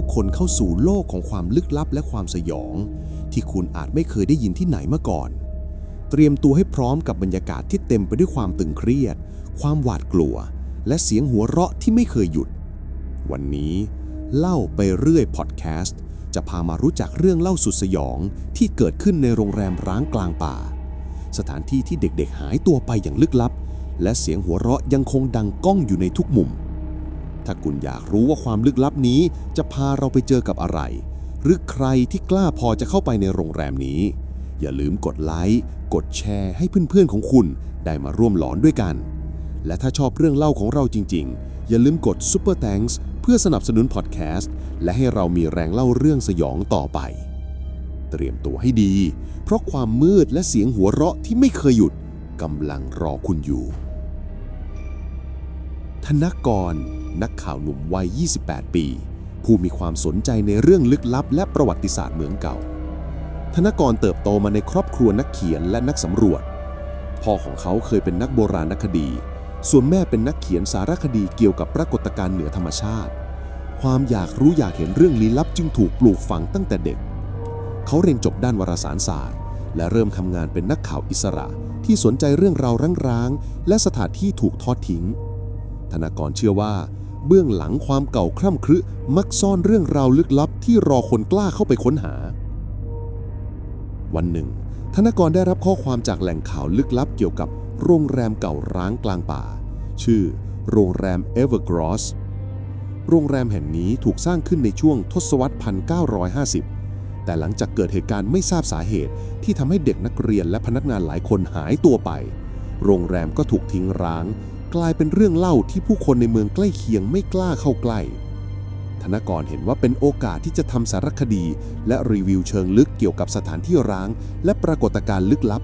ทุกคนเข้าสู่โลกของความลึกลับและความสยอง ที่คุณอาจไม่เคยได้ยินที่ไหนมาก่อน เตรียมตัวให้พร้อมกับบรรยากาศที่เต็มไปด้วยความตึงเครียด ความหวาดกลัว และเสียงหัวเราะที่ไม่เคยหยุด วันนี้ เล่าไปเรื่อยพอดแคสต์จะพามารู้จักเรื่องเล่าสุดสยองที่เกิดขึ้นในโรงแรมร้างกลางป่า สถานที่ที่เด็กๆหายตัวไปอย่างลึกลับ และเสียงหัวเราะยังคงดังก้องอยู่ในทุกมุม ถ้าคุณอยากรู้ว่าความลึกลับนี้จะพาเราไปเจอกับอะไร หรือใครที่กล้าพอจะเข้าไปในโรงแรมนี้ อย่าลืมกดไลค์กดแชร์ให้เพื่อนๆของคุณได้มาร่วมหลอนด้วยกัน และถ้าชอบเรื่องเล่าของเราจริง ๆ อย่าลืมกด Super Thanks เพื่อสนับสนุนพอดแคสต์และให้เรามีแรงเล่าเรื่องสยองต่อไป เตรียมตัวให้ดี เพราะความมืดและเสียงหัวเราะที่ไม่เคยหยุดกำลังรอคุณอยู่ ธนกร นักข่าวหนุ่มวัย 28 ปี ผู้มีความสนใจในเรื่องลึกลับ และประวัติศาสตร์เมืองเก่า ธนกรเติบโตมาในครอบครัวนักเขียนและนักสำรวจ พ่อของเขาเคยเป็นนักโบราณคดี ส่วนแม่เป็นนักเขียนสารคดีเกี่ยวกับปรากฏการณ์เหนือธรรมชาติ ความอยากรู้อยากเห็นเรื่องลี้ลับจึงถูกปลูกฝังตั้งแต่เด็ก เขาเรียนจบด้านวารสารศาสตร์ และเริ่มทำงานเป็นนักข่าวอิสระที่สนใจเรื่องราวร้างๆ และสถานที่ถูกทอดทิ้ง ธนากรเชื่อว่า เบื้องหลังความเก่าคร่ำครึมักซ่อนเรื่องราวลึกลับที่รอคนกล้าเข้าไปค้นหา วันหนึ่ง ธนากรได้รับข้อความจากแหล่งข่าวลึกลับเกี่ยวกับโรงแรมเก่าร้างกลางป่า ชื่อ โรงแรม Evergross โรงแรมแห่งนี้ถูกสร้างขึ้นในช่วงทศวรรษ 1950 แต่หลังจากเกิดเหตุการณ์ไม่ทราบสาเหตุ ที่ทำให้เด็กนักเรียนและพนักงานหลายคนหายตัวไป โรงแรมก็ถูกทิ้งร้าง กลายเป็นเรื่องเล่าที่ผู้คนในเมืองใกล้เคียงไม่กล้าเข้าใกล้ ธนกรเห็นว่าเป็นโอกาสที่จะทำสารคดี และรีวิวเชิงลึกเกี่ยวกับสถานที่ร้าง และปรากฏการณ์ลึกลับ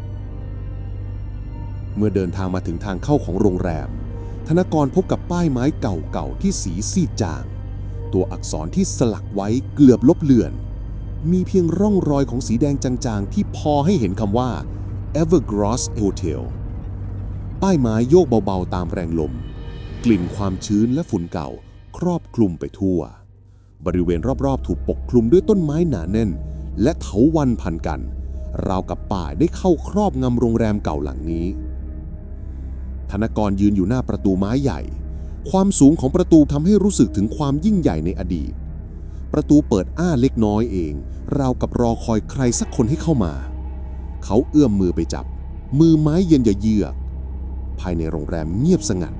เมื่อเดินทางมาถึงทางเข้าของโรงแรม ธนกรพบกับป้ายไม้เก่าๆที่สีซีดจาง ตัวอักษรที่สลักไว้เกือบลบเลือน มีเพียงร่องรอยของสีแดงจางๆ ที่พอให้เห็นคำว่า Evergross Hotel ป้ายไม้โยกเบาๆตามแรงลม กลิ่นความชื้นและฝุ่นเก่า ครอบคลุมไปทั่ว บริเวณรอบๆ ถูกปกคลุมด้วยต้นไม้หนาแน่น และเถาวันพันกัน ราวกับป่าได้เข้าครอบงำโรงแรมเก่าหลังนี้ ธนกรยืนอยู่หน้าประตูไม้ใหญ่ ความสูงของประตูทำให้รู้สึกถึงความยิ่งใหญ่ในอดีต ประตูเปิดอ้าเล็กน้อยเอง ราวกับรอคอยใครสักคนให้เข้ามา เขาเอื้อมมือไปจับ มือไม้เย็นเยือก ภายในโรงแรมเงียบสงัด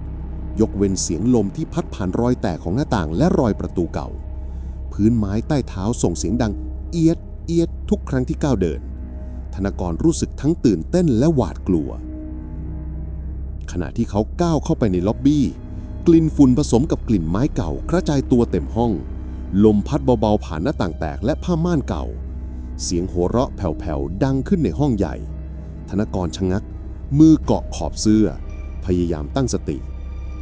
ยกเว้นเสียงลมที่พัดผ่านรอยแตกของหน้าต่างและรอยประตูเก่า พื้นไม้ใต้เท้าส่งเสียงดังเอียดเอียดทุกครั้งที่ก้าวเดิน ธนกรรู้สึกทั้งตื่นเต้นและหวาดกลัว ขณะที่เขาก้าวเข้าไปในล็อบบี้ กลิ่นฝุ่นผสมกับกลิ่นไม้เก่ากระจายตัวเต็มห้อง ลมพัดเบาๆผ่านหน้าต่างแตกและผ้าม่านเก่า เสียงหัวเราะแผ่วๆดังขึ้นในห้องใหญ่ ธนกรชะงัก มือเกาะขอบเสื้อ พยายามตั้งสติ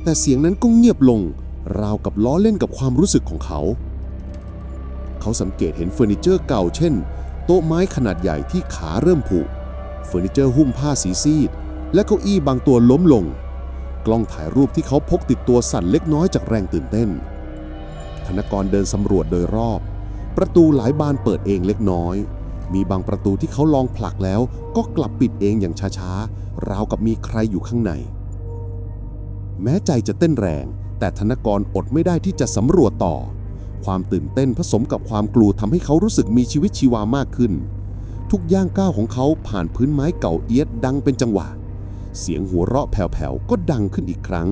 แต่เสียงนั้นก็เงียบลง ราวกับล้อเล่นกับความรู้สึกของเขา เขาสังเกตเห็นเฟอร์นิเจอร์เก่าเช่น โต๊ะไม้ขนาดใหญ่ที่ขาเริ่มผุเฟอร์นิเจอร์หุ้มผ้าสีซีด และเก้าอี้บางตัวล้มลง กล้องถ่ายรูปที่เขาพกติดตัวสั่นเล็กน้อยจากแรงตื่นเต้น ธนกรเดินสำรวจโดยรอบ ประตูหลายบานเปิดเองเล็กน้อย มีบางประตูที่เขาลองผลักแล้วก็กลับปิดเองอย่างช้าๆ ราวกับมีใครอยู่ข้างใน แม้ใจจะเต้นแรง แต่ธนกรอดไม่ได้ที่จะสำรวจต่อ ความตื่นเต้นผสมกับความกลัวทำให้เขารู้สึกมีชีวิตชีวามากขึ้น ทุกย่างก้าวของเขาผ่านพื้นไม้เก่าเอียดดังเป็นจังหวะ เสียงหัวเราะแผ่วๆก็ดังขึ้นอีกครั้ง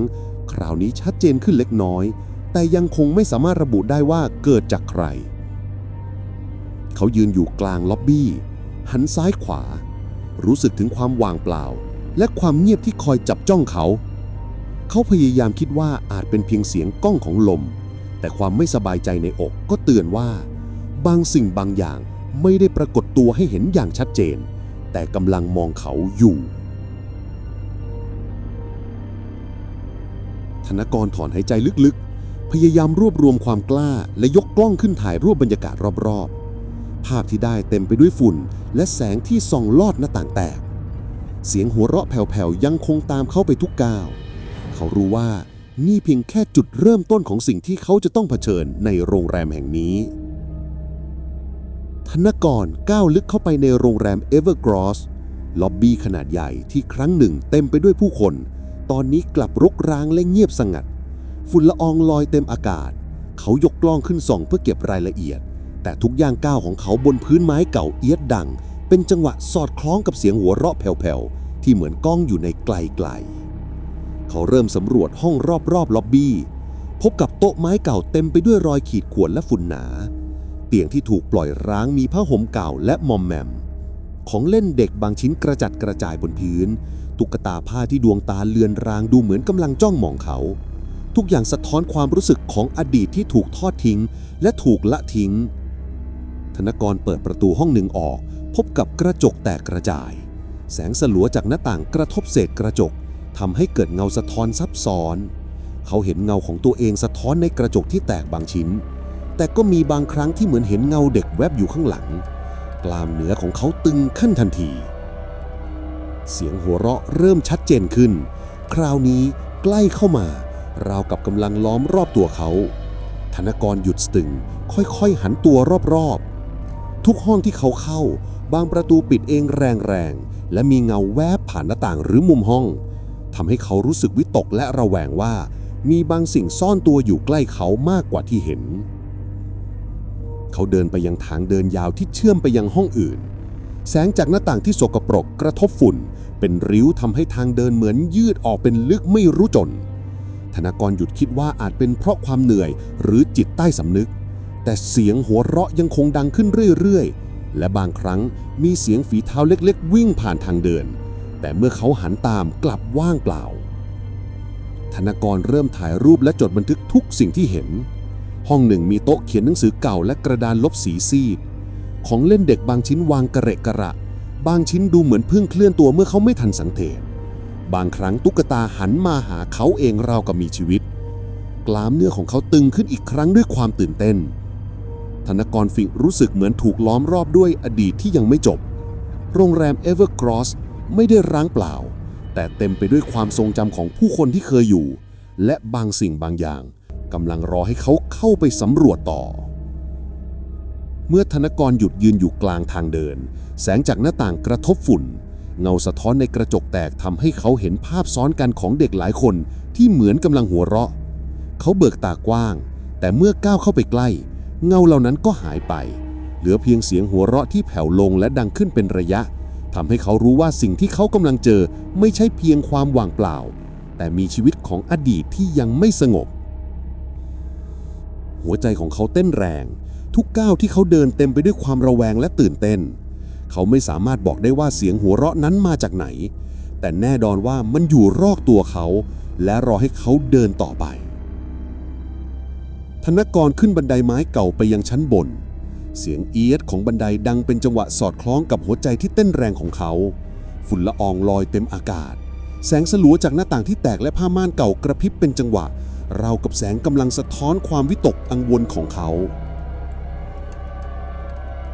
คราวนี้ชัดเจนขึ้นเล็กน้อย แต่ยังคงไม่สามารถระบุได้ว่าเกิดจากใคร เขายืนอยู่กลางล็อบบี้หันซ้ายขวา รู้สึกถึงความว่างเปล่า และความเงียบที่คอยจับจ้องเขา เขาพยายามคิดว่าอาจเป็นเพียงเสียงก้องของลม แต่ความไม่สบายใจในอกก็เตือนว่า บางสิ่งบางอย่างไม่ได้ปรากฏตัวให้เห็นอย่างชัดเจน แต่กำลังมองเขาอยู่ ธนกรถอนหายใจลึกๆ พยายามรวบรวมความกล้าและยกกล้องขึ้นถ่ายรูปบรรยากาศรอบๆ ภาพที่ได้เต็มไปด้วยฝุ่น และแสงที่ส่องลอดหน้าต่างแตก เสียงหัวเราะแผ่วๆยังคงตามเข้าไปทุกก้าว เขารู้ว่านี่เพียงแค่จุดเริ่มต้นของสิ่งที่เขาจะต้องเผชิญในโรงแรมแห่งนี้ ธนกรก้าวลึกเข้าไปในโรงแรมเอเวอร์กรอสล็อบบี้ขนาดใหญ่ที่ครั้งหนึ่งเต็มไปด้วยผู้คน ตอนนี้กลับรกร้างและเงียบสงัด ฝุ่นละอองลอยเต็มอากาศ เขายกกล้องขึ้นส่องเพื่อเก็บรายละเอียด แต่ทุกย่างก้าวของเขาบนพื้นไม้เก่าเอียดดัง เป็นจังหวะสอดคล้องกับเสียงหัวเราะแผ่วๆ ที่เหมือนก้องอยู่ในไกลๆ เขาเริ่มสำรวจห้องรอบๆ ล็อบบี้ พบกับโต๊ะไม้เก่าเต็มไปด้วยรอยขีดข่วนและฝุ่นหนา เตียงที่ถูกปล่อยร้างมีผ้าห่มเก่าและมอมแมม ของเล่นเด็กบางชิ้นกระจัดกระจายบนพื้น ตุ๊กตาผ้าที่ดวงตาเลือนรางดูเหมือนกำลังจ้องมองเขา ทุกอย่างสะท้อนความรู้สึกของอดีตที่ถูกทอดทิ้ง และถูกละทิ้ง ธนกรเปิดประตูห้องหนึ่งออก พบกับกระจกแตกกระจาย แสงสลัวจากหน้าต่างกระทบเศษกระจกทำให้เกิดเงาสะท้อนซับซ้อน เขาเห็นเงาของตัวเองสะท้อนในกระจกที่แตกบางชิ้น แต่ก็มีบางครั้งที่เหมือนเห็นเงาเด็กแวบอยู่ข้างหลัง กลามเนื้อของเขาตึงขึ้นทันที เสียงหัวเราะเริ่มชัดเจนขึ้น คราวนี้ใกล้เข้ามา ราวกับกำลังล้อมรอบตัวเขา ธนกรหยุดสตึง ค่อยๆหันตัวรอบๆ ทุกห้องที่เขาเข้า บางประตูปิดเองแรงๆ และมีเงาแวบผ่านหน้าต่างหรือมุมห้องทำให้เขารู้สึกวิตกและระแวงว่า มีบางสิ่งซ่อนตัวอยู่ใกล้เขามากกว่าที่เห็น เขาเดินไปยังทางเดินยาวที่เชื่อมไปยังห้องอื่น แสงจากหน้าต่างที่สกปรกกระทบฝุ่น เป็นริ้วทำให้ทางเดินเหมือนยืดออกเป็นลึกไม่รู้จน ธนากรหยุดคิดว่าอาจเป็นเพราะความเหนื่อยหรือจิตใต้สำนึก แต่เสียงหัวเราะยังคงดังขึ้นเรื่อยๆ และบางครั้งมีเสียงฝีเท้าเล็กๆ วิ่งผ่านทางเดิน แต่เมื่อเขาหันตามกลับว่างเปล่า ธนกรเริ่มถ่ายรูปและจดบันทึกทุกสิ่งที่เห็น ห้องหนึ่งมีโต๊ะเขียนหนังสือเก่าและกระดานลบสีซีด ของเล่นเด็กบางชิ้นวางกระเระกระระ บางชิ้นดูเหมือนเพิ่งเคลื่อนตัวเมื่อเขาไม่ทันสังเกต บางครั้งตุ๊กตาหันมาหาเขาเองราวกับมีชีวิต กลามเนื้อของเขาตึงขึ้นอีกครั้งด้วยความตื่นเต้น ธนกรฟิงรู้สึกเหมือนถูกล้อมรอบด้วยอดีตที่ยังไม่จบ โรงแรมเอเวอร์กรอสไม่ได้ร้างเปล่า แต่เต็มไปด้วยความทรงจำของผู้คนที่เคยอยู่ และบางสิ่งบางอย่างกำลังรอให้เขาเข้าไปสำรวจต่อ เมื่อธนกรหยุดยืนอยู่กลางทางเดิน แสงจากหน้าต่างกระทบฝุ่น เงาสะท้อนในกระจกแตกทำให้เขาเห็นภาพซ้อนกันของเด็กหลายคนที่เหมือนกำลังหัวเราะ เขาเบิกตากว้าง แต่เมื่อก้าวเข้าไปใกล้เเงาเหล่านั้นก็หายไป เหลือเพียงเสียงหัวเราะที่แผ่วลงและดังขึ้นเป็นระยะทำให้เขารู้ว่าสิ่งที่เขากำลังเจอไม่ใช่เพียงความว่างเปล่า แต่มีชีวิตของอดีตที่ยังไม่สงบ หัวใจของเขาเต้นแรง ทุกก้าวที่เขาเดินเต็มไปด้วยความระแวงและตื่นเต้น เขาไม่สามารถบอกได้ว่าเสียงหัวเราะนั้นมาจากไหน แต่แน่นอนว่ามันอยู่รอกตัวเขา และรอให้เขาเดินต่อไป ธนกรขึ้นบันไดไม้เก่าไปยังชั้นบน เสียงเอียดของบันไดดังเป็นจังหวะสอดคล้องกับหัวใจที่เต้นแรงของเขา ฝุ่นละอองลอยเต็มอากาศ แสงสลัวจากหน้าต่างที่แตกและผ้าม่านเก่ากระพริบเป็นจังหวะ ราวกับแสงกำลังสะท้อนความวิตกกังวลของเขา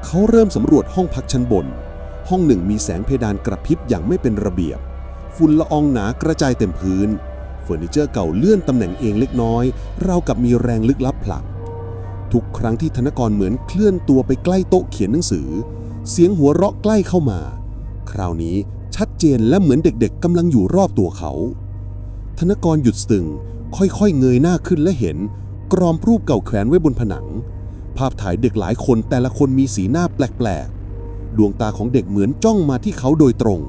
เขาเริ่มสำรวจห้องพักชั้นบน ห้องหนึ่งมีแสงเพดานกระพริบอย่างไม่เป็นระเบียบ ฝุ่นละอองหนากระจายเต็มพื้น เฟอร์นิเจอร์เก่าเลื่อนตำแหน่งเองเล็กน้อย เรากับมีแรงลึกลับผลัก ทุกครั้งที่ธนกรเหมือนเคลื่อนตัวไปใกล้โต๊ะเขียนหนังสือ เสียงหัวเราะใกล้เข้ามา คราวนี้ชัดเจนและเหมือนเด็กๆกำลังอยู่รอบตัวเขา ธนกรหยุดสตึง ค่อยๆ เงยหน้าขึ้นและเห็น กรอมรูปเก่าแขวนไว้บนผนัง ภาพถ่ายเด็กหลายคนแต่ละคนมีสีหน้าแปลกๆ ดวงตาของเด็กเหมือนจ้องมาที่เขาโดยตรง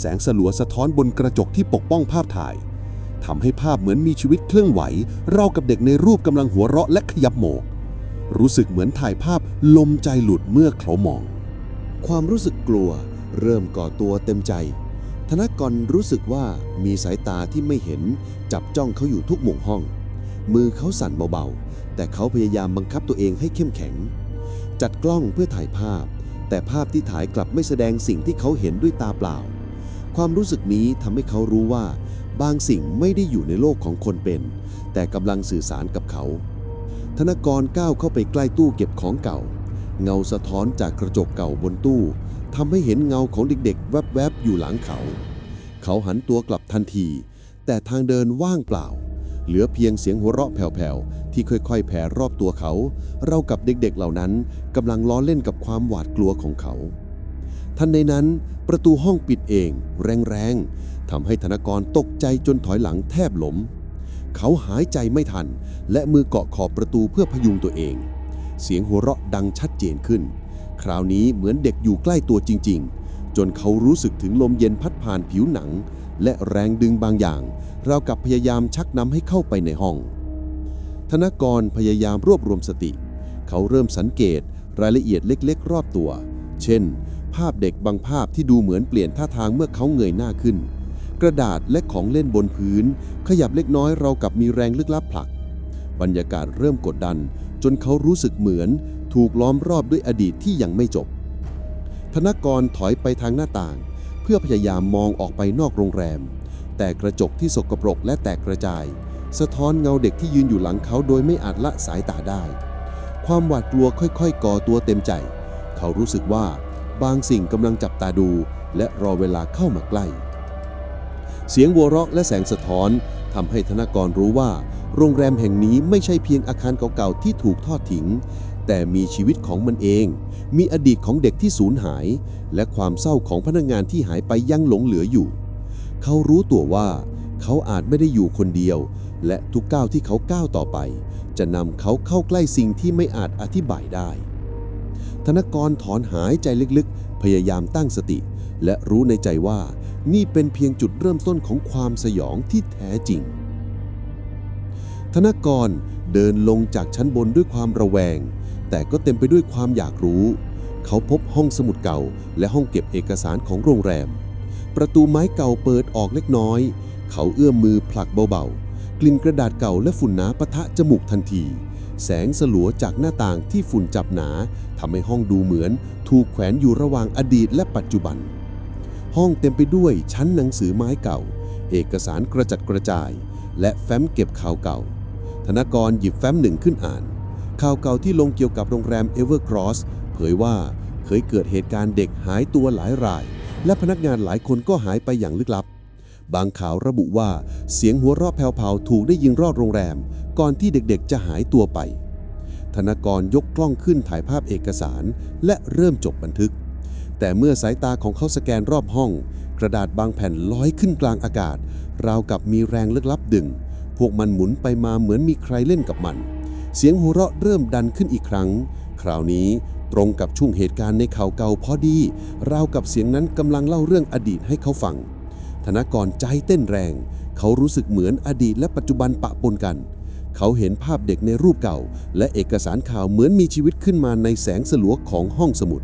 แสงสลัวสะท้อนบนกระจกที่ปกป้องภาพถ่ายทำให้ภาพเหมือนมีชีวิตเคลื่อนไหว เรากับเด็กในรูปกำลังหัวเราะและขยับโหมก รู้สึกเหมือนถ่ายภาพลมใจหลุดเมื่อเขามอง ความรู้สึกกลัว เริ่มก่อตัวเต็มใจ ธนกรรู้สึกว่ามีสายตาที่ไม่เห็น จับจ้องเขาอยู่ทุกมุมห้อง มือเขาสั่นเบาๆ แต่เขาพยายามบังคับตัวเองให้เข้มแข็ง จัดกล้องเพื่อถ่ายภาพ แต่ภาพที่ถ่ายกลับไม่แสดงสิ่งที่เขาเห็นด้วยตาเปล่า ความรู้สึกนี้ทำให้เขารู้ว่า บางสิ่งไม่ได้อยู่ในโลกของคนเป็น แต่กำลังสื่อสารกับเขา ธนกรก้าวเข้าไปใกล้ตู้เก็บของเก่า เงาสะท้อนจากกระจกเก่าบนตู้ทำให้เห็นเงาของเด็กๆ แวบๆ อยู่หลังเขา เขาหันตัวกลับทันที แต่ทางเดินว่างเปล่า เหลือเพียงเสียงหัวเราะแผ่วๆ ที่ค่อยๆ แผ่รอบตัวเขา เรากับเด็กๆ เหล่านั้นกำลังล้อเล่นกับความหวาดกลัวของเขา ทันในนั้นประตูห้องปิดเอง แรงๆทำให้ธนกรตกใจจนถอยหลังแทบหล้มเขาหายใจไม่ทัน และมือเกาะขอบประตูเพื่อพยุงตัวเอง เสียงหัวเราะดังชัดเจนขึ้น คราวนี้เหมือนเด็กอยู่ใกล้ตัวจริง ๆ จนเขารู้สึกถึงลมเย็นพัดผ่านผิวหนัง และแรงดึงบางอย่าง เราวกับพยายามชักนำให้เข้าไปในห้อง ธนกรพยายามรวบรวมสติ เขาเริ่มสังเกตรายละเอียดเล็ก ๆ รอบตัว เช่น ภาพเด็กบางภาพที่ดูเหมือนเปลี่ยนท่าทางเมื่อเขาเงยหน้าขึ้น กระดาษและของเล่นบนพื้น ขยับเล็กน้อยเรากับมีแรงลึกลับผลัก บรรยากาศเริ่มกดดัน จนเขารู้สึกเหมือน ถูกล้อมรอบด้วยอดีตที่ยังไม่จบ ธนกรถอยไปทางหน้าต่าง เพื่อพยายามมองออกไปนอกโรงแรม แต่กระจกที่สกปรกและแตกกระจาย สะท้อนเงาเด็กที่ยืนอยู่หลังเขาโดยไม่อาจละสายตาได้ ความหวาดกลัวค่อยๆ ก่อตัวเต็มใจ เขารู้สึกว่า บางสิ่งกำลังจับตาดู และรอเวลาเข้ามาใกล้ เสียงวัวเราะและแสงสะท้อนทำให้ธนกรรู้ว่า โรงแรมแห่งนี้ไม่ใช่เพียงอาคารเก่าๆที่ถูกทอดทิ้ง แต่มีชีวิตของมันเอง มีอดีตของเด็กที่สูญหาย และความเศร้าของพนักงานที่หายไปยังหลงเหลืออยู่ เขารู้ตัวว่า เขาอาจไม่ได้อยู่คนเดียว และทุกก้าวที่เขาก้าวต่อไป จะนำเขาเข้าใกล้สิ่งที่ไม่อาจอธิบายได้ ธนกรถอนหายใจลึกๆ พยายามตั้งสติ และรู้ในใจว่านี่เป็นเพียงจุดเริ่มต้นของความสยองที่แท้จริง ธนกรเดินลงจากชั้นบนด้วยความระแวง แต่ก็เต็มไปด้วยความอยากรู้ เขาพบห้องสมุดเก่า และห้องเก็บเอกสารของโรงแรม ประตูไม้เก่าเปิดออกเล็กน้อย เขาเอื้อมมือผลักเบาๆ กลิ่นกระดาษเก่าและฝุ่นหนาปะทะจมูกทันที แสงสลัวจากหน้าต่างที่ฝุ่นจับหนาทำให้ห้องดูเหมือน ถูกแขวนอยู่ระหว่างอดีตและปัจจุบัน ห้องเต็มไปด้วยชั้นหนังสือไม้เก่า เอกสารกระจัดกระจาย และแฟ้มเก็บข่าวเก่า ธนกรหยิบแฟ้มหนึ่งขึ้นอ่าน ข่าวเก่าที่ลงเกี่ยวกับโรงแรมเอเวอร์ครอสเผยว่าเคยเกิดเหตุการณ์เด็กหายตัวหลายราย และพนักงานหลายคนก็หายไปอย่างลึกลับ บางข่าวระบุว่าเสียงหัวเราะแผ่วๆถูกได้ยินรอบโรงแรม ก่อนที่เด็กๆจะหายตัวไป ธนกรยกกล้องขึ้นถ่ายภาพเอกสาร และเริ่มจบบันทึก แต่เมื่อสายตาของเขาสแกนรอบห้อง กระดาษบางแผ่นลอยขึ้นกลางอากาศ ราวกับมีแรงลึกลับดึง พวกมันหมุนไปมาเหมือนมีใครเล่นกับมัน เสียงหัวเราะเริ่มดันขึ้นอีกครั้ง คราวนี้ตรงกับช่วงเหตุการณ์ในข่าวเก่าพอดี ราวกับเสียงนั้นกำลังเล่าเรื่องอดีตให้เขาฟังธนกรใจเต้นแรง เขารู้สึกเหมือนอดีตและปัจจุบันปะปนกัน เขาเห็นภาพเด็กในรูปเก่า และเอกสารข่าวเหมือนมีชีวิตขึ้นมาในแสงสลัวของห้องสมุด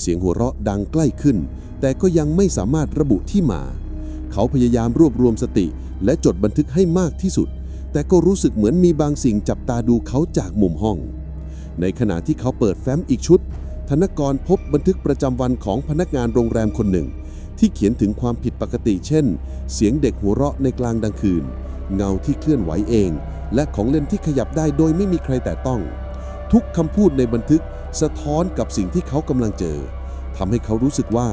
เสียงหัวเราะดังใกล้ขึ้น แต่ก็ยังไม่สามารถระบุที่มา เขาพยายามรวบรวมสติ และจดบันทึกให้มากที่สุด แต่ก็รู้สึกเหมือนมีบางสิ่งจับตาดูเขาจากมุมห้อง ในขณะที่เขาเปิดแฟ้มอีกชุด ธนกรพบบันทึกประจำวันของพนักงานโรงแรมคนหนึ่ง ที่เขียนถึงความผิดปกติ เช่น เสียงเด็กหัวเราะในกลางดังคืน เงาที่เคลื่อนไหวเอง และของเล่นที่ขยับได้โดยไม่มีใครแต่ต้อง ทุกคำพูดในบันทึกสะท้อนกับสิ่งที่เขากำลังเจอทำให้เขารู้สึกว่า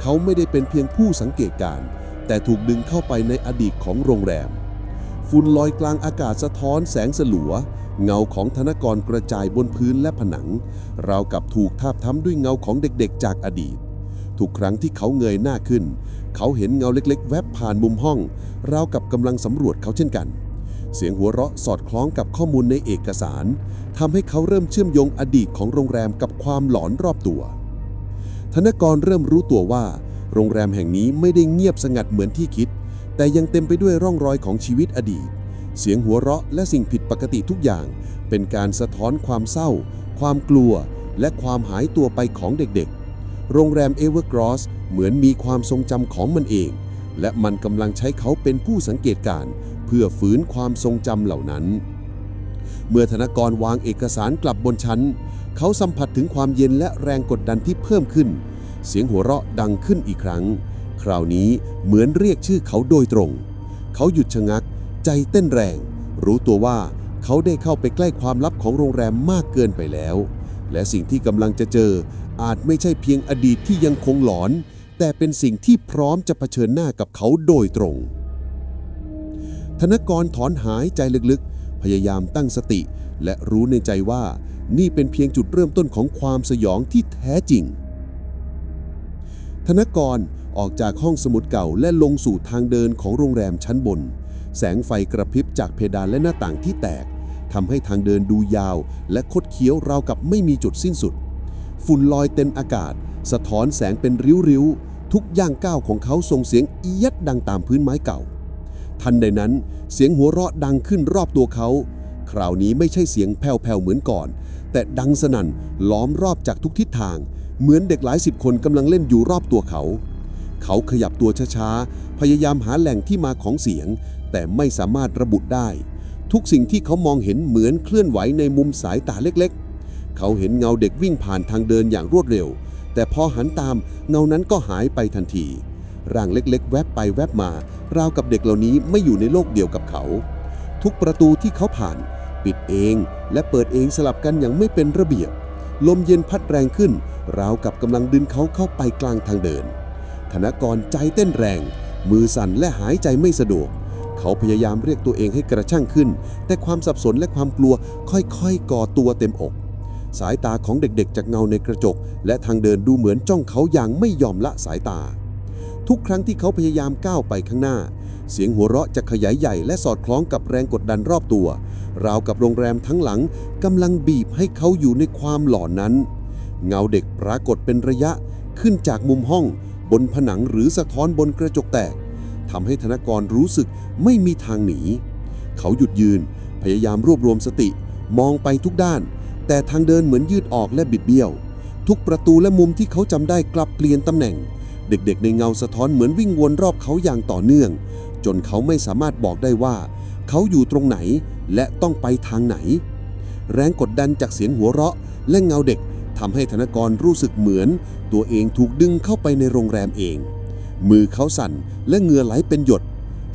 เขาไม่ได้เป็นเพียงผู้สังเกตการณ์แต่ถูกดึงเข้าไปในอดีตของโรงแรม ฝุ่นลอยกลางอากาศสะท้อนแสงสลัว เงาของธนกรกระจายบนพื้นและผนัง ราวกับถูกทาบทำด้วยเงาของเด็กๆ จากอดีต ทุกครั้งที่เขาเงยหน้าขึ้น เขาเห็นเงาเล็ก ๆ แวบผ่านมุมห้อง ราวกับกำลังสำรวจเขาเช่นกัน เสียงหัวเราะสอดคล้องกับข้อมูลในเอกสารทำให้เขาเริ่มเชื่อมโยงอดีตของโรงแรมกับความหลอนรอบตัว ธนกรเริ่มรู้ตัวว่า โรงแรมแห่งนี้ไม่ได้เงียบสงัดเหมือนที่คิด แต่ยังเต็มไปด้วยร่องรอยของชีวิตอดีต เสียงหัวเราะและสิ่งผิดปกติทุกอย่าง เป็นการสะท้อนความเศร้า ความกลัว และความหายตัวไปของเด็กๆ โรงแรมเอเวอร์กรอสเหมือนมีความทรงจำของมันเอง และมันกำลังใช้เขาเป็นผู้สังเกตการณ์เพื่อฝืนความทรงจำเหล่านั้น เมื่อธนกรวางเอกสารกลับบนชั้น เขาสัมผัสถึงความเย็นและแรงกดดันที่เพิ่มขึ้น เสียงหัวเราะดังขึ้นอีกครั้ง คราวนี้เหมือนเรียกชื่อเขาโดยตรง เขาหยุดชะงัก ใจเต้นแรง รู้ตัวว่าเขาได้เข้าไปใกล้ความลับของโรงแรมมากเกินไปแล้ว และสิ่งที่กำลังจะเจอ อาจไม่ใช่เพียงอดีตที่ยังคงหลอน แต่เป็นสิ่งที่พร้อมจะเผชิญหน้ากับเขาโดยตรง ธนกรถอนหายใจลึกๆ พยายามตั้งสติ และรู้ในใจว่านี่เป็นเพียงจุดเริ่มต้นของความสยองที่แท้จริง ธนกรออกจากห้องสมุดเก่าและลงสู่ทางเดินของโรงแรมชั้นบน แสงไฟกระพริบจากเพดานและหน้าต่างที่แตก ทำให้ทางเดินดูยาว และคดเคี้ยวราวกับไม่มีจุดสิ้นสุด ฝุ่นลอยเต็มอากาศ สะท้อนแสงเป็นริ้วๆ ทุกย่างก้าวของเขาส่งเสียงเอียดดังตามพื้นไม้เก่า ทันใดนั้นเสียงหัวเราะดังขึ้นรอบตัวเขา คราวนี้ไม่ใช่เสียงแผ่วๆเหมือนก่อน แต่ดังสนั่นล้อมรอบจากทุกทิศทาง เหมือนเด็กหลายสิบคนกำลังเล่นอยู่รอบตัวเขาเขาขยับตัวช้าๆ พยายามหาแหล่งที่มาของเสียง แต่ไม่สามารถระบุได้ ทุกสิ่งที่เขามองเห็นเหมือนเคลื่อนไหวในมุมสายตาเล็กๆ เขาเห็นเงาเด็กวิ่งผ่านทางเดินอย่างรวดเร็ว แต่พอหันตามเงานั้นก็หายไปทันที ร่างเล็กๆ แวบไปแวบมา ราวกับเด็กเหล่านี้ไม่อยู่ในโลกเดียวกับเขา ทุกประตูที่เขาผ่าน ปิดเองและเปิดเองสลับกันอย่างไม่เป็นระเบียบ ลมเย็นพัดแรงขึ้น ราวกับกำลังดึงเขาเข้าไปกลางทางเดิน ธนกรใจเต้นแรง มือสั่นและหายใจไม่สะดวก เขาพยายามเรียกตัวเองให้กระช่างขึ้น แต่ความสับสนและความกลัวค่อยๆ ก่อตัวเต็มอก สายตาของเด็กๆ จากเงาในกระจก และทางเดินดูเหมือนจ้องเขาอย่างไม่ยอมละสายตา ทุกครั้งที่เขาพยายามก้าวไปข้างหน้า เสียงหัวเราะจะขยายใหญ่และสอดคล้องกับแรงกดดันรอบตัว ราวกับโรงแรมทั้งหลังกำลังบีบให้เขาอยู่ในความหลอนนั้น เงาเด็กปรากฏเป็นระยะขึ้นจากมุมห้อง บนผนังหรือสะท้อนบนกระจกแตก ทำให้ธนกรรู้สึกไม่มีทางหนี เขาหยุดยืน พยายามรวบรวมสติ มองไปทุกด้าน แต่ทางเดินเหมือนยืดออกและบิดเบี้ยว ทุกประตูและมุมที่เขาจำได้กลับเปลี่ยนตำแหน่ง เด็กๆ ในเงาสะท้อนเหมือนวิ่งวนรอบเขาอย่างต่อเนื่อง จนเขาไม่สามารถบอกได้ว่า เขาอยู่ตรงไหนและต้องไปทางไหน แรงกดดันจากเสียงหัวเราะ และเงาเด็กทำให้ธนกรรู้สึกเหมือน ตัวเองถูกดึงเข้าไปในโรงแรมเอง มือเขาสั่นและเหงื่อไหลเป็นหยด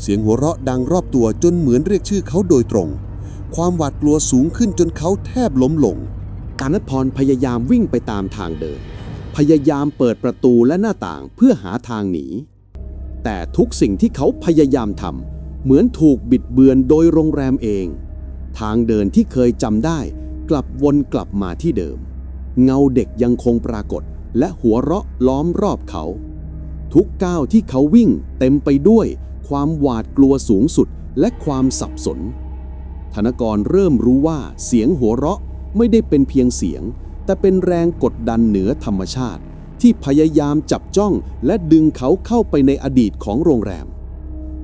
เสียงหัวเราะดังรอบตัวจนเหมือนเรียกชื่อเขาโดยตรง ความหวาดกลัวสูงขึ้นจนเขาแทบล้มลงตานพรพยายามวิ่งไปตามทางเดิน พยายามเปิดประตูและหน้าต่างเพื่อหาทางหนี แต่ทุกสิ่งที่เขาพยายามทำเหมือนถูกบิดเบือนโดยโรงแรมเอง ทางเดินที่เคยจำได้ กลับวนกลับมาที่เดิม เงาเด็กยังคงปรากฏและหัวเราะล้อมรอบเขา ทุกก้าวที่เขาวิ่งเต็มไปด้วย ความหวาดกลัวสูงสุดและความสับสน ธนกรเริ่มรู้ว่าเสียงหัวเราะไม่ได้เป็นเพียงเสียง แต่เป็นแรงกดดันเหนือธรรมชาติ ที่พยายามจับจ้องและดึงเขาเข้าไปในอดีตของโรงแรม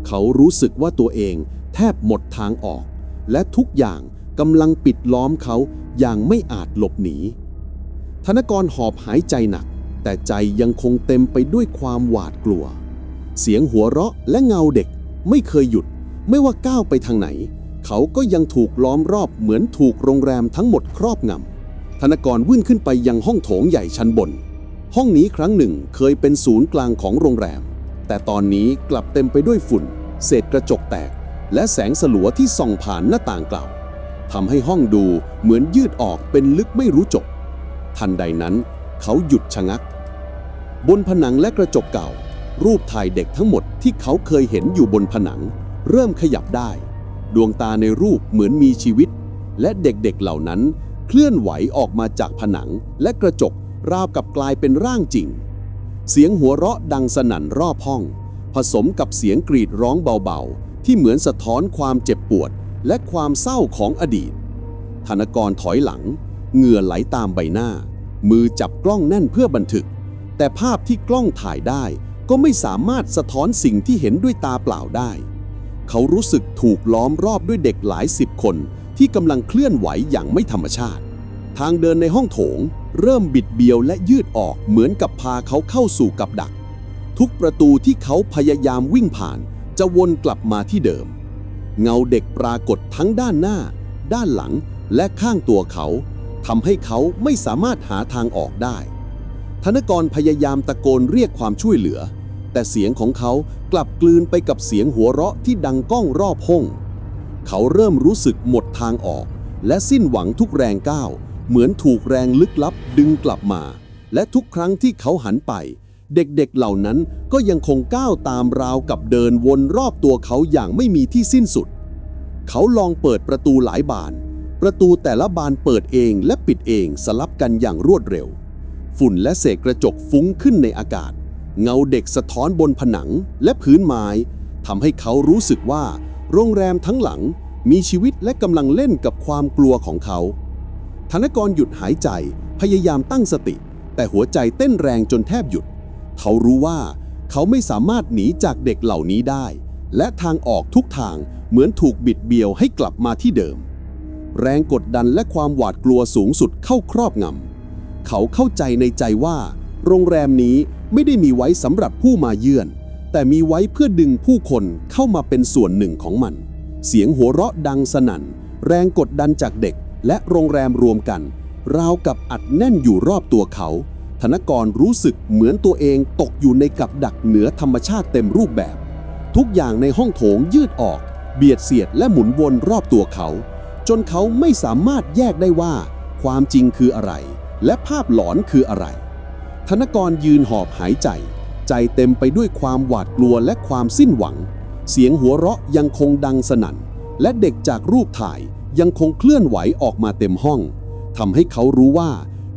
เขารู้สึกว่าตัวเองแทบหมดทางออก และทุกอย่างกำลังปิดล้อมเขาอย่างไม่อาจหลบหนีธนกรหอบหายใจหนัก แต่ใจยังคงเต็มไปด้วยความหวาดกลัว เสียงหัวเราะและเงาเด็กไม่เคยหยุด ไม่ว่าก้าวไปทางไหน เขาก็ยังถูกล้อมรอบเหมือนถูกโรงแรมทั้งหมดครอบงำธนกรวิ่งขึ้นไปยังห้องโถงใหญ่ชั้นบน ห้องนี้ครั้งหนึ่งเคยเป็นศูนย์กลางของโรงแรม แต่ตอนนี้กลับเต็มไปด้วยฝุ่น เศษกระจกแตก และแสงสลัวที่ส่องผ่านหน้าต่างเก่าทำให้ห้องดูเหมือนยืดออกเป็นลึกไม่รู้จบ ทันใดนั้น เขาหยุดชะงัก บนผนังและกระจกเก่า รูปถ่ายเด็กทั้งหมดที่เขาเคยเห็นอยู่บนผนัง เริ่มขยับได้ ดวงตาในรูปเหมือนมีชีวิต และเด็กๆเหล่านั้น เคลื่อนไหวออกมาจากผนังและกระจกราวกับกลายเป็นร่างจริง เสียงหัวเราะดังสนั่นรอบห้อง ผสมกับเสียงกรีดร้องเบาๆ ที่เหมือนสะท้อนความเจ็บปวด และความเศร้าของอดีตธนกรถอยหลัง เหงื่อไหลตามใบหน้า มือจับกล้องแน่นเพื่อบันทึก แต่ภาพที่กล้องถ่ายได้ก็ไม่สามารถสะท้อนสิ่งที่เห็นด้วยตาเปล่าได้ เขารู้สึกถูกล้อมรอบด้วยเด็กหลายสิบคนที่กำลังเคลื่อนไหวอย่างไม่ธรรมชาติ ทางเดินในห้องโถง เริ่มบิดเบี้ยวและยืดออกเหมือนกับพาเขาเข้าสู่กับดัก ทุกประตูที่เขาพยายามวิ่งผ่าน จะวนกลับมาที่เดิม เงาเด็กปรากฏทั้งด้านหน้า ด้านหลังและข้างตัวเขาทำให้เขาไม่สามารถหาทางออกได้ ธนกรพยายามตะโกนเรียกความช่วยเหลือ แต่เสียงของเขากลับกลืนไปกับเสียงหัวเราะที่ดังก้องรอบห้อง เขาเริ่มรู้สึกหมดทางออก และสิ้นหวังทุกแรงก้าว เหมือนถูกแรงลึกลับดึงกลับมา และทุกครั้งที่เขาหันไป เด็กๆเหล่านั้นก็ยังคงก้าวตามราวกับเดินวนรอบตัวเขาอย่างไม่มีที่สิ้นสุด เขาลองเปิดประตูหลายบาน ประตูแต่ละบานเปิดเองและปิดเองสลับกันอย่างรวดเร็ว ฝุ่นและเศษกระจกฟุ้งขึ้นในอากาศ เงาเด็กสะท้อนบนผนังและพื้นไม้ทำให้เขารู้สึกว่า โรงแรมทั้งหลังมีชีวิตและกำลังเล่นกับความกลัวของเขาธนกรหยุดหายใจพยายามตั้งสติ แต่หัวใจเต้นแรงจนแทบหยุด เขารู้ว่า เขาไม่สามารถหนีจากเด็กเหล่านี้ได้ และทางออกทุกทางเหมือนถูกบิดเบี้ยวให้กลับมาที่เดิม แรงกดดันและความหวาดกลัวสูงสุดเข้าครอบงำ เขาเข้าใจในใจว่า โรงแรมนี้ไม่ได้มีไว้สำหรับผู้มาเยือน แต่มีไว้เพื่อดึงผู้คนเข้ามาเป็นส่วนหนึ่งของมัน เสียงหัวเราะดังสนั่น แรงกดดันจากเด็ก และโรงแรมรวมกัน ราวกับอัดแน่นอยู่รอบตัวเขา ธนกรรู้สึกเหมือนตัวเองตกอยู่ในกับดักเหนือธรรมชาติเต็มรูปแบบ ทุกอย่างในห้องโถงยืดออก เบียดเสียดและหมุนวนรอบตัวเขา จนเขาไม่สามารถแยกได้ว่า ความจริงคืออะไร และภาพหลอนคืออะไร ธนกรยืนหอบหายใจ ใจเต็มไปด้วยความหวาดกลัวและความสิ้นหวัง เสียงหัวเราะยังคงดังสนั่น และเด็กจากรูปถ่ายยังคงเคลื่อนไหวออกมาเต็มห้องทำให้เขารู้ว่า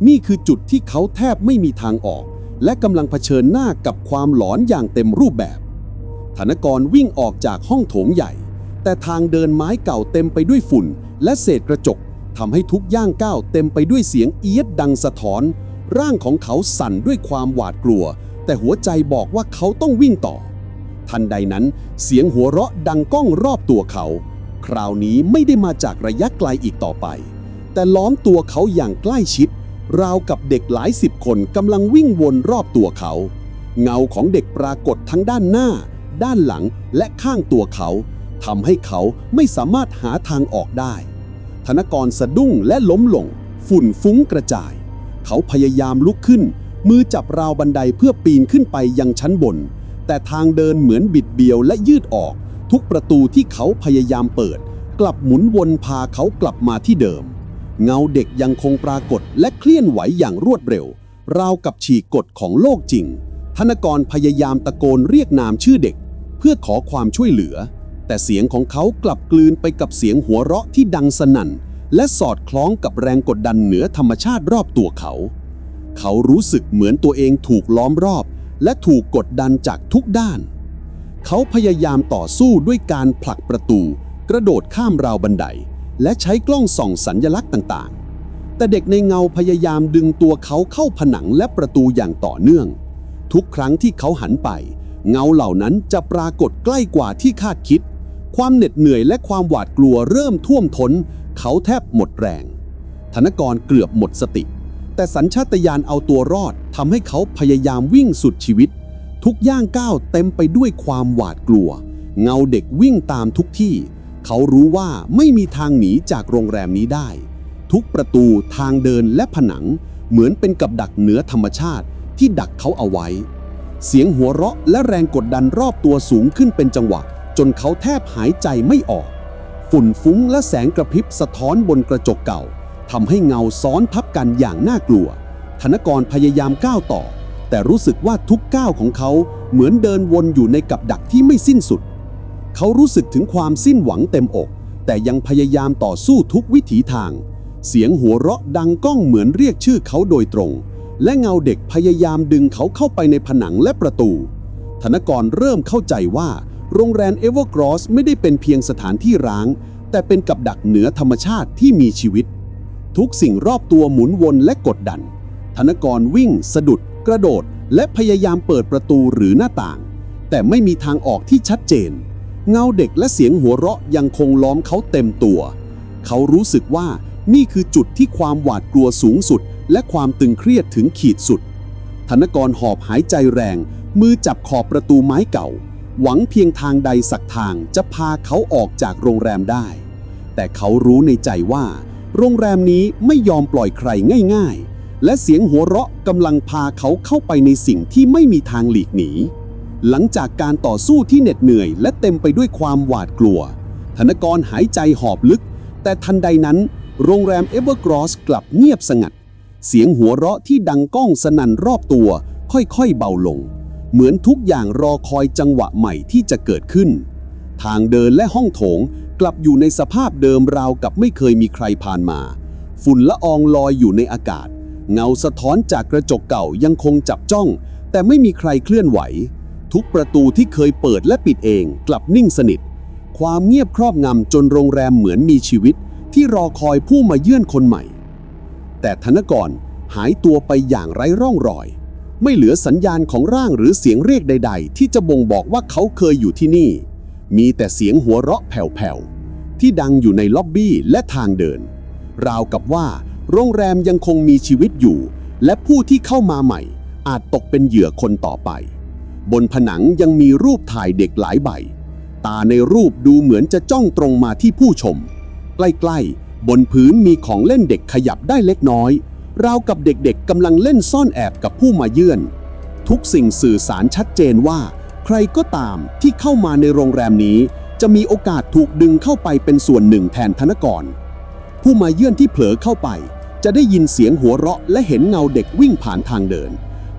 นี่คือจุดที่เขาแทบไม่มีทางออก และกำลังเผชิญหน้ากับความหลอนอย่างเต็มรูปแบบธนกรวิ่งออกจากห้องโถงใหญ่ แต่ทางเดินไม้เก่าเต็มไปด้วยฝุ่น และเศษกระจก ทำให้ทุกย่างก้าวเต็มไปด้วยเสียงเอียดดังสะท้อน ร่างของเขาสั่นด้วยความหวาดกลัว แต่หัวใจบอกว่าเขาต้องวิ่งต่อ ทันใดนั้น เสียงหัวเราะดังก้องรอบตัวเขา คราวนี้ไม่ได้มาจากระยะไกลอีกต่อไป แต่ล้อมตัวเขาอย่างใกล้ชิด ราวกับเด็กหลายสิบคนกำลังวิ่งวนรอบตัวเขา เงาของเด็กปรากฏทั้งด้านหน้า ด้านหลังและข้างตัวเขาทำให้เขาไม่สามารถหาทางออกได้ ธนกรสะดุ้งและล้มลง ฝุ่นฟุ้งกระจาย เขาพยายามลุกขึ้น มือจับราวบันไดเพื่อปีนขึ้นไปยังชั้นบน แต่ทางเดินเหมือนบิดเบี้ยวและยืดออก ทุกประตูที่เขาพยายามเปิด กลับหมุนวนพาเขากลับมาที่เดิม เงาเด็กยังคงปรากฏและเคลื่อนไหวอย่างรวดเร็ว ราวกับฉีกกฎของโลกจริงธนกรพยายามตะโกนเรียกนามชื่อเด็ก เพื่อขอความช่วยเหลือ แต่เสียงของเขากลับกลืนไปกับเสียงหัวเราะที่ดังสนั่น และสอดคล้องกับแรงกดดันเหนือธรรมชาติรอบตัวเขา เขารู้สึกเหมือนตัวเองถูกล้อมรอบ และถูกกดดันจากทุกด้าน เขาพยายามต่อสู้ด้วยการผลักประตู กระโดดข้ามราวบันได และใช้กล้องส่องสัญญลักษณ์ต่างๆ แต่เด็กในเงาพยายามดึงตัวเขาเข้าผนังและประตูอย่างต่อเนื่อง ทุกครั้งที่เขาหันไปเงาเหล่านั้นจะปรากฏใกล้กว่าที่คาดคิด ความเหน็ดเหนื่อยและความหวาดกลัวเริ่มท่วมท้น เขาแทบหมดแรง ธนกรเกือบหมดสติ แต่สัญชาตญาณเอาตัวรอดทำให้เขาพยายามวิ่งสุดชีวิต ทุกย่างก้าวเต็มไปด้วยความหวาดกลัว เงาเด็กวิ่งตามทุกที่ เขารู้ว่าไม่มีทางหนีจากโรงแรมนี้ได้ ทุกประตูทางเดินและผนัง เหมือนเป็นกับดักเหนือธรรมชาติที่ดักเขาเอาไว้ เสียงหัวเราะและแรงกดดันรอบตัวสูงขึ้นเป็นจังหวะ จนเขาแทบหายใจไม่ออก ฝุ่นฟุ้งและแสงกระพริบสะท้อนบนกระจกเก่าทำให้เงาซ้อนทับกันอย่างน่ากลัว ธนกรพยายามก้าวต่อ แต่รู้สึกว่าทุกก้าวของเขาเหมือนเดินวนอยู่ในกับดักที่ไม่สิ้นสุด เขารู้สึกถึงความสิ้นหวังเต็มอก แต่ยังพยายามต่อสู้ทุกวิถีทาง เสียงหัวเราะดังก้องเหมือนเรียกชื่อเขาโดยตรง และเงาเด็กพยายามดึงเขาเข้าไปในผนังและประตู ธนกรเริ่มเข้าใจว่า โรงแรมเอเวอร์กรอสไม่ได้เป็นเพียงสถานที่ร้าง แต่เป็นกับดักเหนือธรรมชาติที่มีชีวิต ทุกสิ่งรอบตัวหมุนวนและกดดัน ธนกรวิ่ง สะดุด กระโดด และพยายามเปิดประตูหรือหน้าต่าง แต่ไม่มีทางออกที่ชัดเจน เงาเด็กและเสียงหัวเราะยังคงล้อมเขาเต็มตัว เขารู้สึกว่านี่คือจุดที่ความหวาดกลัวสูงสุด และความตึงเครียดถึงขีดสุดธนกรหอบหายใจแรง มือจับขอบประตูไม้เก่า หวังเพียงทางใดสักทางจะพาเขาออกจากโรงแรมได้ แต่เขารู้ในใจว่า โรงแรมนี้ไม่ยอมปล่อยใครง่าย ๆ และเสียงหัวเราะกำลังพาเขาเข้าไปในสิ่งที่ไม่มีทางหลีกหนี หลังจากการต่อสู้ที่เหน็ดเหนื่อยและเต็มไปด้วยความหวาดกลัว ธนกรหายใจหอบลึก แต่ทันใดนั้น โรงแรมเอเวอร์กรอสกลับเงียบสงัด เสียงหัวเราะที่ดังก้องสนั่นรอบตัว ค่อยๆเบาลง เหมือนทุกอย่างรอคอยจังหวะใหม่ที่จะเกิดขึ้น ทางเดินและห้องโถงกลับอยู่ในสภาพเดิมราวกับไม่เคยมีใครผ่านมา ฝุ่นละอองลอยอยู่ในอากาศ เงาสะท้อนจากกระจกเก่ายังคงจับจ้อง แต่ไม่มีใครเคลื่อนไหว ทุกประตูที่เคยเปิดและปิดเองกลับนิ่งสนิท ความเงียบครอบงำจนโรงแรมเหมือนมีชีวิต ที่รอคอยผู้มาเยือนคนใหม่ แต่ธนกรหายตัวไปอย่างไร้ร่องรอย ไม่เหลือสัญญาณของร่างหรือเสียงเรียกใด ๆ ที่จะบ่งบอกว่าเขาเคยอยู่ที่นี่ มีแต่เสียงหัวเราะแผ่วๆ ที่ดังอยู่ในล็อบบี้และทางเดิน ราวกับว่า โรงแรมยังคงมีชีวิตอยู่ และผู้ที่เข้ามาใหม่ อาจตกเป็นเหยื่อคนต่อไป บนผนังยังมีรูปถ่ายเด็กหลายใบ ตาในรูปดูเหมือนจะจ้องตรงมาที่ผู้ชม ใกล้ๆ บนพื้นมีของเล่นเด็กขยับได้เล็กน้อย ราวกับเด็กๆกำลังเล่นซ่อนแอบกับผู้มาเยือน ทุกสิ่งสื่อสารชัดเจนว่า ใครก็ตามที่เข้ามาในโรงแรมนี้ จะมีโอกาสถูกดึงเข้าไปเป็นส่วนหนึ่งแทนธนกร ผู้มาเยือนที่เผลอเข้าไป จะได้ยินเสียงหัวเราะและเห็นเงาเด็กวิ่งผ่านทางเดิน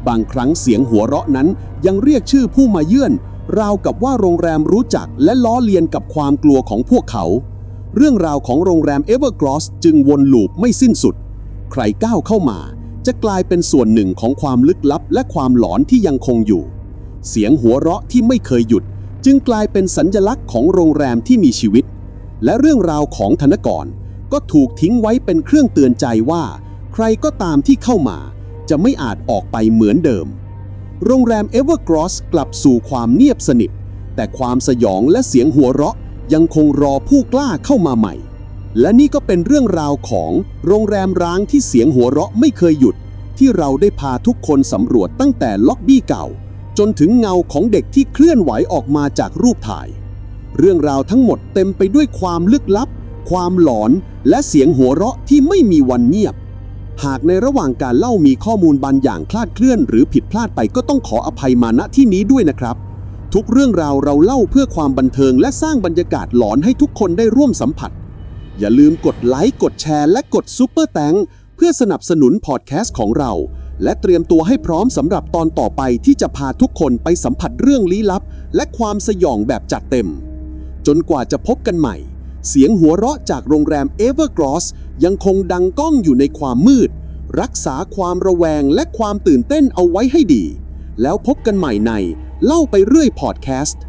บางครั้งเสียงหัวเราะนั้นยังเรียกชื่อผู้มาเยือน ราวกับว่าโรงแรมรู้จักและล้อเลียนกับความกลัวของพวกเขา เรื่องราวของโรงแรมเอเวอร์กรอสจึงวนลูปไม่สิ้นสุด ใครก้าวเข้ามา จะกลายเป็นส่วนหนึ่งของความลึกลับและความหลอนที่ยังคงอยู่ เสียงหัวเราะที่ไม่เคยหยุด จึงกลายเป็นสัญลักษณ์ของโรงแรมที่มีชีวิต และเรื่องราวของธนกร ก็ถูกทิ้งไว้เป็นเครื่องเตือนใจว่า ใครก็ตามที่เข้ามา จะไม่อาจออกไปเหมือนเดิม โรงแรมเอเวอร์กรอสกลับสู่ความเงียบสนิทแต่ความสยองและเสียงหัวเราะยังคงรอผู้กล้าเข้ามาใหม่ และนี่ก็เป็นเรื่องราวของโรงแรมร้างที่เสียงหัวเราะไม่เคยหยุด ที่เราได้พาทุกคนสำรวจตั้งแต่ล็อบบี้เก่า จนถึงเงาของเด็กที่เคลื่อนไหวออกมาจากรูปถ่าย เรื่องราวทั้งหมดเต็มไปด้วยความลึกลับ ความหลอน และเสียงหัวเราะที่ไม่มีวันเงียบ หากในระหว่างการเล่ามีข้อมูลบางอย่างคลาดเคลื่อน หรือผิดพลาดไปก็ต้องขออภัยมาณที่นี้ด้วยนะครับทุกเรื่องราวเราเล่าเพื่อความบันเทิงและสร้างบรรยากาศหลอนให้ทุกคนได้ร่วมสัมผัส อย่าลืมกดไลค์กดแชร์และกดซุปเปอร์แตงเพื่อสนับสนุนพอดแคสต์ของเรา และเตรียมตัวให้พร้อมสำหรับตอนต่อไปที่จะพาทุกคนไปสัมผัสเรื่องลี้ลับ และความสยองแบบจัดเต็ม จนกว่าจะพบกันใหม่ เสียงหัวเราะจากโรงแรมเอเวอร์กรอสยังคงดังก้องอยู่ในความมืด รักษาความระแวงและความตื่นเต้นเอาไว้ให้ดี แล้วพบกันใหม่ในเล่าไปเรื่อยพอดแคสต์